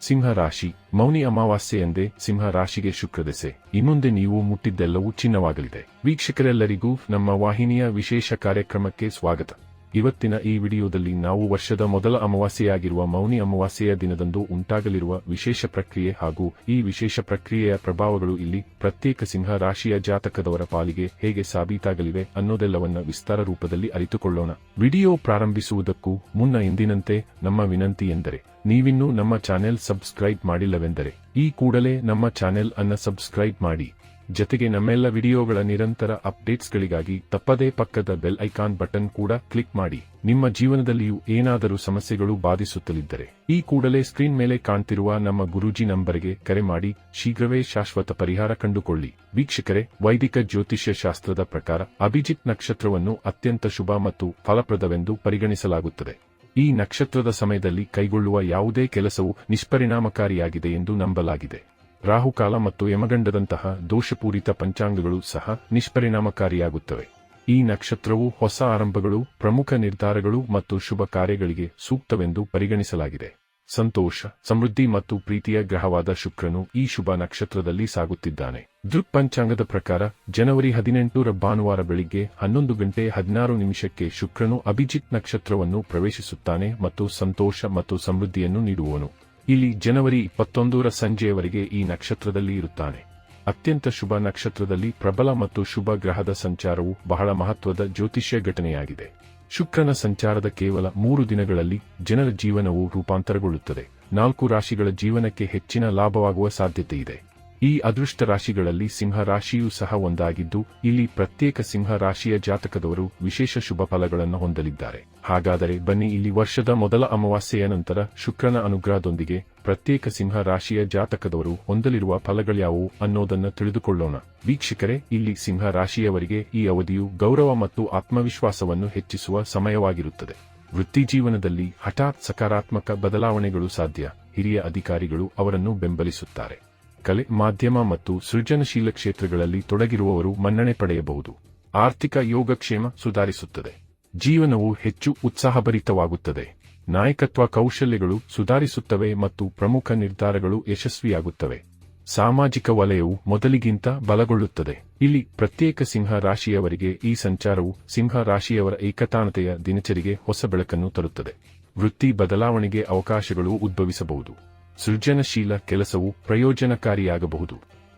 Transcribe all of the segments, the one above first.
ಸಿಂಹ ರಾಶಿ ಮೌನಿ ಅಮಾವಾಸ್ಯೆ ಎಂದೇ ಸಿಂಹ ರಾಶಿಗೆ ಶುಕ್ರದೆಸೆ ಮುಂದೆ ನೀವು ಮುಟ್ಟಿದ್ದೆಲ್ಲವೂ ಚಿನ್ನವಾಗಲಿದೆ. ವೀಕ್ಷಕರೆಲ್ಲರಿಗೂ ನಮ್ಮ ವಾಹಿನಿಯ ವಿಶೇಷ ಕಾರ್ಯಕ್ರಮಕ್ಕೆ ಸ್ವಾಗತ. ಇವತ್ತಿನ ಈ ವಿಡಿಯೋದಲ್ಲಿ ನಾವು ವರ್ಷದ ಮೊದಲ ಅಮಾವಾಸ್ಯೆಯಾಗಿರುವ ಮೌನಿ ಅಮಾವಾಸ್ಯೆಯ ದಿನದಂದು ಉಂಟಾಗಲಿರುವ ವಿಶೇಷ ಪ್ರಕ್ರಿಯೆ ಹಾಗೂ ಈ ವಿಶೇಷ ಪ್ರಕ್ರಿಯೆಯ ಪ್ರಭಾವಗಳು ಇಲ್ಲಿ ಪ್ರತ್ಯೇಕ ಸಿಂಹ ರಾಶಿಯ ಜಾತಕದವರ ಪಾಲಿಗೆ ಹೇಗೆ ಸಾಬೀತಾಗಲಿವೆ ಅನ್ನೋದೆಲ್ಲವನ್ನ ವಿಸ್ತಾರ ರೂಪದಲ್ಲಿ ಅರಿತುಕೊಳ್ಳೋಣ. ವಿಡಿಯೋ ಪ್ರಾರಂಭಿಸುವುದಕ್ಕೂ ಮುನ್ನ ಎಂದಿನಂತೆ ನಮ್ಮ ವಿನಂತಿ ಎಂದರೆ, ನೀವಿನ್ನೂ ನಮ್ಮ ಚಾನೆಲ್ ಸಬ್ಸ್ಕ್ರೈಬ್ ಮಾಡಿಲ್ಲವೆಂದರೆ, ಈ ಕೂಡಲೇ ನಮ್ಮ ಚಾನೆಲ್ ಅನ್ನ ಸಬ್ಸ್ಕ್ರೈಬ್ ಮಾಡಿ. ಜತೆಗೆ ನಮ್ಮೆಲ್ಲ ವಿಡಿಯೋಗಳ ನಿರಂತರ ಅಪ್ಡೇಟ್ಸ್ಗಳಿಗಾಗಿ ತಪ್ಪದೇ ಪಕ್ಕದ ಬೆಲ್ ಐಕಾನ್ ಬಟನ್ ಕೂಡ ಕ್ಲಿಕ್ ಮಾಡಿ. ನಿಮ್ಮ ಜೀವನದಲ್ಲಿಯೂ ಏನಾದರೂ ಸಮಸ್ಯೆಗಳು ಬಾಧಿಸುತ್ತಲಿದ್ದರೆ ಈ ಕೂಡಲೇ ಸ್ಕ್ರೀನ್ ಮೇಲೆ ಕಾಣ್ತಿರುವ ನಮ್ಮ ಗುರೂಜಿ ನಂಬರ್ಗೆ ಕರೆ ಮಾಡಿ ಶೀಘ್ರವೇ ಶಾಶ್ವತ ಪರಿಹಾರ ಕಂಡುಕೊಳ್ಳಿ. ವೀಕ್ಷಕರೇ, ವೈದಿಕ ಜ್ಯೋತಿಷ್ಯ ಶಾಸ್ತ್ರದ ಪ್ರಕಾರ ಅಭಿಜಿತ್ ನಕ್ಷತ್ರವನ್ನು ಅತ್ಯಂತ ಶುಭ ಮತ್ತು ಫಲಪ್ರದವೆಂದು ಪರಿಗಣಿಸಲಾಗುತ್ತದೆ. ಈ ನಕ್ಷತ್ರದ ಸಮಯದಲ್ಲಿ ಕೈಗೊಳ್ಳುವ ಯಾವುದೇ ಕೆಲಸವು ನಿಷ್ಪರಿಣಾಮಕಾರಿಯಾಗಿದೆ ಎಂದು ನಂಬಲಾಗಿದೆ. ರಾಹುಕಾಲ ಮತ್ತು ಯಮಗಂಡದಂತಹ ದೋಷಪೂರಿತ ಪಂಚಾಂಗಗಳು ಸಹ ನಿಷ್ಪರಿಣಾಮಕಾರಿಯಾಗುತ್ತವೆ. ಈ ನಕ್ಷತ್ರವು ಹೊಸ ಆರಂಭಗಳು, ಪ್ರಮುಖ ನಿರ್ಧಾರಗಳು ಮತ್ತು ಶುಭ ಕಾರ್ಯಗಳಿಗೆ ಸೂಕ್ತವೆಂದು ಪರಿಗಣಿಸಲಾಗಿದೆ. ಸಂತೋಷ, ಸಮೃದ್ಧಿ ಮತ್ತು ಪ್ರೀತಿಯ ಗ್ರಹವಾದ ಶುಕ್ರನು ಈ ಶುಭ ನಕ್ಷತ್ರದಲ್ಲಿ ಸಾಗುತ್ತಿದ್ದಾನೆ. ದೃಕ್ ಪಂಚಾಂಗದ ಪ್ರಕಾರ, ಜನವರಿ ಹದಿನೆಂಟರ ಭಾನುವಾರ ಬೆಳಿಗ್ಗೆ ಹನ್ನೊಂದು ಗಂಟೆ ಹದಿನಾರು ನಿಮಿಷಕ್ಕೆ ಶುಕ್ರನು ಅಭಿಜಿತ್ ನಕ್ಷತ್ರವನ್ನು ಪ್ರವೇಶಿಸುತ್ತಾನೆ ಮತ್ತು ಸಂತೋಷ ಮತ್ತು ಸಮೃದ್ಧಿಯನ್ನು ನೀಡುವನು. ಇಲ್ಲಿ ಜನವರಿ ಇಪ್ಪತ್ತೊಂದರ ಸಂಜೆಯವರೆಗೆ ಈ ನಕ್ಷತ್ರದಲ್ಲಿ ಇರುತ್ತಾನೆ. ಅತ್ಯಂತ ಶುಭ ನಕ್ಷತ್ರದಲ್ಲಿ ಪ್ರಬಲ ಮತ್ತು ಶುಭ ಗ್ರಹದ ಸಂಚಾರವು ಬಹಳ ಮಹತ್ವದ ಜ್ಯೋತಿಷ್ಯ ಘಟನೆಯಾಗಿದೆ. ಶುಕ್ರನ ಸಂಚಾರದ ಕೇವಲ ಮೂರು ದಿನಗಳಲ್ಲಿ ಜನರ ಜೀವನವು ರೂಪಾಂತರಗೊಳ್ಳುತ್ತದೆ. ನಾಲ್ಕು ರಾಶಿಗಳ ಜೀವನಕ್ಕೆ ಹೆಚ್ಚಿನ ಲಾಭವಾಗುವ ಸಾಧ್ಯತೆಯಿದೆ. ಈ ಅದೃಷ್ಟ ರಾಶಿಗಳಲ್ಲಿ ಸಿಂಹ ರಾಶಿಯೂ ಸಹ ಒಂದಾಗಿದ್ದು, ಇಲ್ಲಿ ಪ್ರತ್ಯೇಕ ಸಿಂಹ ರಾಶಿಯ ಜಾತಕದವರು ವಿಶೇಷ ಶುಭ ಫಲಗಳನ್ನು ಹೊಂದಲಿದ್ದಾರೆ. ಹಾಗಾದರೆ ಬನ್ನಿ ಇಲ್ಲಿ ವರ್ಷದ ಮೊದಲ ಅಮಾವಾಸ್ಯೆಯ ನಂತರ ಶುಕ್ರನ ಅನುಗ್ರಹದೊಂದಿಗೆ ಪ್ರತ್ಯೇಕ ಸಿಂಹ ರಾಶಿಯ ಜಾತಕದವರು ಹೊಂದಲಿರುವ ಫಲಗಳ್ಯಾವು ಅನ್ನೋದನ್ನು ತಿಳಿದುಕೊಳ್ಳೋಣ. ವೀಕ್ಷಕರೇ, ಇಲ್ಲಿ ಸಿಂಹ ರಾಶಿಯವರಿಗೆ ಈ ಅವಧಿಯು ಗೌರವ ಮತ್ತು ಆತ್ಮವಿಶ್ವಾಸವನ್ನು ಹೆಚ್ಚಿಸುವ ಸಮಯವಾಗಿರುತ್ತದೆ. ವೃತ್ತಿಜೀವನದಲ್ಲಿ ಹಠಾತ್ ಸಕಾರಾತ್ಮಕ ಬದಲಾವಣೆಗಳು ಸಾಧ್ಯ. ಹಿರಿಯ ಅಧಿಕಾರಿಗಳು ಅವರನ್ನು ಬೆಂಬಲಿಸುತ್ತಾರೆ. ಕಲೆ, ಮಾಧ್ಯಮ ಮತ್ತು ಸೃಜನಶೀಲ ಕ್ಷೇತ್ರಗಳಲ್ಲಿ ತೊಡಗಿರುವವರು ಮನ್ನಣೆ ಪಡೆಯಬಹುದು. ಆರ್ಥಿಕ ಯೋಗಕ್ಷೇಮ ಸುಧಾರಿಸುತ್ತದೆ. ಜೀವನವು ಹೆಚ್ಚು ಉತ್ಸಾಹಭರಿತವಾಗುತ್ತದೆ. ನಾಯಕತ್ವ ಕೌಶಲ್ಯಗಳು ಸುಧಾರಿಸುತ್ತವೆ ಮತ್ತು ಪ್ರಮುಖ ನಿರ್ಧಾರಗಳು ಯಶಸ್ವಿಯಾಗುತ್ತವೆ. ಸಾಮಾಜಿಕ ವಲಯವು ಮೊದಲಿಗಿಂತ ಬಲಗೊಳ್ಳುತ್ತದೆ. ಇಲ್ಲಿ ಪ್ರತ್ಯೇಕ ಸಿಂಹ ರಾಶಿಯವರಿಗೆ ಈ ಸಂಚಾರವು ಸಿಂಹ ರಾಶಿಯವರ ಏಕತಾನತೆಯ ದಿನಚರಿಗೆ ಹೊಸ ಬೆಳಕನ್ನು ತರುತ್ತದೆ. ವೃತ್ತಿ ಬದಲಾವಣೆಗೆ ಅವಕಾಶಗಳು ಉದ್ಭವಿಸಬಹುದು. ಸೃಜನಶೀಲ ಕೆಲಸವು ಪ್ರಯೋಜನಕಾರಿಯಾಗಬಹುದು.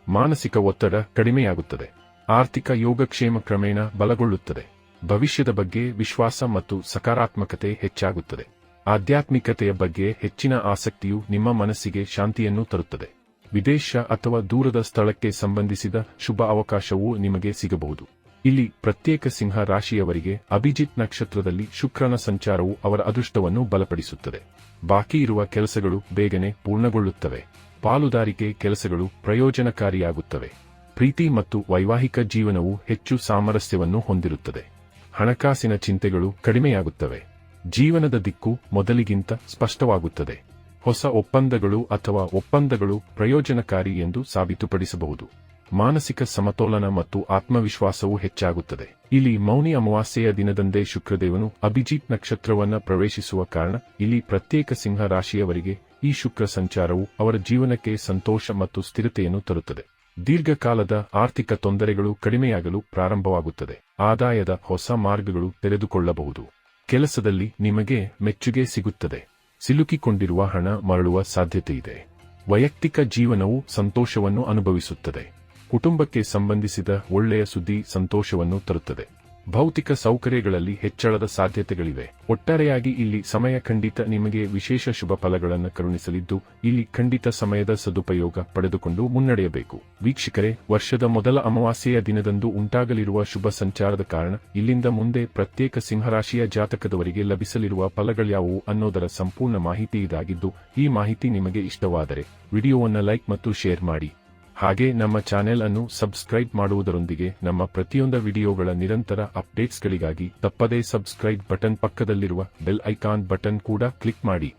ಮಾನಸಿಕ ಒತ್ತಡ ಕಡಿಮೆಯಾಗುತ್ತದೆ. ಆರ್ಥಿಕ ಯೋಗಕ್ಷೇಮ ಕ್ರಮೇಣ ಬಲಗೊಳ್ಳುತ್ತದೆ. ಭವಿಷ್ಯದ ಬಗ್ಗೆ ವಿಶ್ವಾಸ ಮತ್ತು ಸಕಾರಾತ್ಮಕತೆ ಹೆಚ್ಚಾಗುತ್ತದೆ. ಆಧ್ಯಾತ್ಮಿಕತೆಯ ಬಗ್ಗೆ ಹೆಚ್ಚಿನ ಆಸಕ್ತಿಯು ನಿಮ್ಮ ಮನಸ್ಸಿಗೆ ಶಾಂತಿಯನ್ನು ತರುತ್ತದೆ. ವಿದೇಶ ಅಥವಾ ದೂರದ ಸ್ಥಳಕ್ಕೆ ಸಂಬಂಧಿಸಿದ ಶುಭ ಅವಕಾಶವೂ ನಿಮಗೆ ಸಿಗಬಹುದು. ಇಲ್ಲಿ ಪ್ರತ್ಯೇಕ ಸಿಂಹ ರಾಶಿಯವರಿಗೆ ಅಭಿಜಿತ್ ನಕ್ಷತ್ರದಲ್ಲಿ ಶುಕ್ರನ ಸಂಚಾರವು ಅವರ ಅದೃಷ್ಟವನ್ನು ಬಲಪಡಿಸುತ್ತದೆ. ಬಾಕಿ ಇರುವ ಕೆಲಸಗಳು ಬೇಗನೆ ಪೂರ್ಣಗೊಳ್ಳುತ್ತವೆ. ಪಾಲುದಾರಿಕೆ ಕೆಲಸಗಳು ಪ್ರಯೋಜನಕಾರಿಯಾಗುತ್ತವೆ. ಪ್ರೀತಿ ಮತ್ತು ವೈವಾಹಿಕ ಜೀವನವು ಹೆಚ್ಚು ಸಾಮರಸ್ಯವನ್ನು ಹೊಂದಿರುತ್ತದೆ. ಹಣಕಾಸಿನ ಚಿಂತೆಗಳು ಕಡಿಮೆಯಾಗುತ್ತವೆ. ಜೀವನದ ದಿಕ್ಕು ಮೊದಲಿಗಿಂತ ಸ್ಪಷ್ಟವಾಗುತ್ತದೆ. ಹೊಸ ಒಪ್ಪಂದಗಳು ಅಥವಾ ಒಪ್ಪಂದಗಳು ಪ್ರಯೋಜನಕಾರಿ ಎಂದು ಸಾಬೀತುಪಡಿಸಬಹುದು. ಮಾನಸಿಕ ಸಮತೋಲನ ಮತ್ತು ಆತ್ಮವಿಶ್ವಾಸವು ಹೆಚ್ಚಾಗುತ್ತದೆ. ಇಲ್ಲಿ ಮೌನಿ ಅಮಾವಾಸ್ಯೆಯ ದಿನದಂದೇ ಶುಕ್ರದೇವನು ಅಭಿಜಿತ್ ನಕ್ಷತ್ರವನ್ನ ಪ್ರವೇಶಿಸುವ ಕಾರಣ ಇಲ್ಲಿ ಪ್ರತ್ಯೇಕ ಸಿಂಹ ರಾಶಿಯವರಿಗೆ ಈ ಶುಕ್ರ ಸಂಚಾರವು ಅವರ ಜೀವನಕ್ಕೆ ಸಂತೋಷ ಮತ್ತು ಸ್ಥಿರತೆಯನ್ನು ತರುತ್ತದೆ. ದೀರ್ಘಕಾಲದ ಆರ್ಥಿಕ ತೊಂದರೆಗಳು ಕಡಿಮೆಯಾಗಲು ಪ್ರಾರಂಭವಾಗುತ್ತದೆ. ಆದಾಯದ ಹೊಸ ಮಾರ್ಗಗಳು ತೆರೆದುಕೊಳ್ಳಬಹುದು. ಕೆಲಸದಲ್ಲಿ ನಿಮಗೆ ಮೆಚ್ಚುಗೆ ಸಿಗುತ್ತದೆ. ಸಿಲುಕಿಕೊಂಡಿರುವ ಹಣ ಮರಳುವ ಸಾಧ್ಯತೆಯಿದೆ. ವೈಯಕ್ತಿಕ ಜೀವನವು ಸಂತೋಷವನ್ನು ಅನುಭವಿಸುತ್ತದೆ. ಕುಟುಂಬಕ್ಕೆ ಸಂಬಂಧಿಸಿದ ಒಳ್ಳೆಯ ಸುದ್ದಿ ಸಂತೋಷವನ್ನು ತರುತ್ತದೆ. ಭೌತಿಕ ಸೌಕರ್ಯಗಳಲ್ಲಿ ಹೆಚ್ಚಳದ ಸಾಧ್ಯತೆಗಳಿವೆ. ಒಟ್ಟಾರೆಯಾಗಿ ಇಲ್ಲಿ ಸಮಯ ಖಂಡಿತ ನಿಮಗೆ ವಿಶೇಷ ಶುಭ ಫಲಗಳನ್ನು ಕರುಣಿಸಲಿದ್ದು, ಇಲ್ಲಿ ಖಂಡಿತ ಸಮಯದ ಸದುಪಯೋಗ ಪಡೆದುಕೊಂಡು ಮುನ್ನಡೆಯಬೇಕು. ವೀಕ್ಷಕರೇ, ವರ್ಷದ ಮೊದಲ ಅಮಾವಾಸ್ಯೆಯ ದಿನದಂದು ಉಂಟಾಗಲಿರುವ ಶುಭ ಸಂಚಾರದ ಕಾರಣ ಇಲ್ಲಿಂದ ಮುಂದೆ ಪ್ರತ್ಯೇಕ ಸಿಂಹರಾಶಿಯ ಜಾತಕದವರಿಗೆ ಲಭಿಸಲಿರುವ ಫಲಗಳ್ಯಾವುವು ಅನ್ನೋದರ ಸಂಪೂರ್ಣ ಮಾಹಿತಿ ಇದಾಗಿದ್ದು, ಈ ಮಾಹಿತಿ ನಿಮಗೆ ಇಷ್ಟವಾದರೆ ವಿಡಿಯೋವನ್ನು ಲೈಕ್ ಮತ್ತು ಶೇರ್ ಮಾಡಿ. ಹಾಗೆ ನಮ್ಮ ಚಾನೆಲ್ ಅನ್ನು ಸಬ್ಸ್ಕ್ರೈಬ್ ಮಾಡುವುದರೊಂದಿಗೆ ನಮ್ಮ ಪ್ರತಿಯೊಂದು ವಿಡಿಯೋಗಳ ನಿರಂತರ ಅಪ್ಡೇಟ್ಸ್ಗಳಿಗಾಗಿ ತಪ್ಪದೇ ಸಬ್ಸ್ಕ್ರೈಬ್ ಬಟನ್ ಪಕ್ಕದಲ್ಲಿರುವ ಬೆಲ್ ಐಕಾನ್ ಬಟನ್ ಕೂಡ ಕ್ಲಿಕ್ ಮಾಡಿ.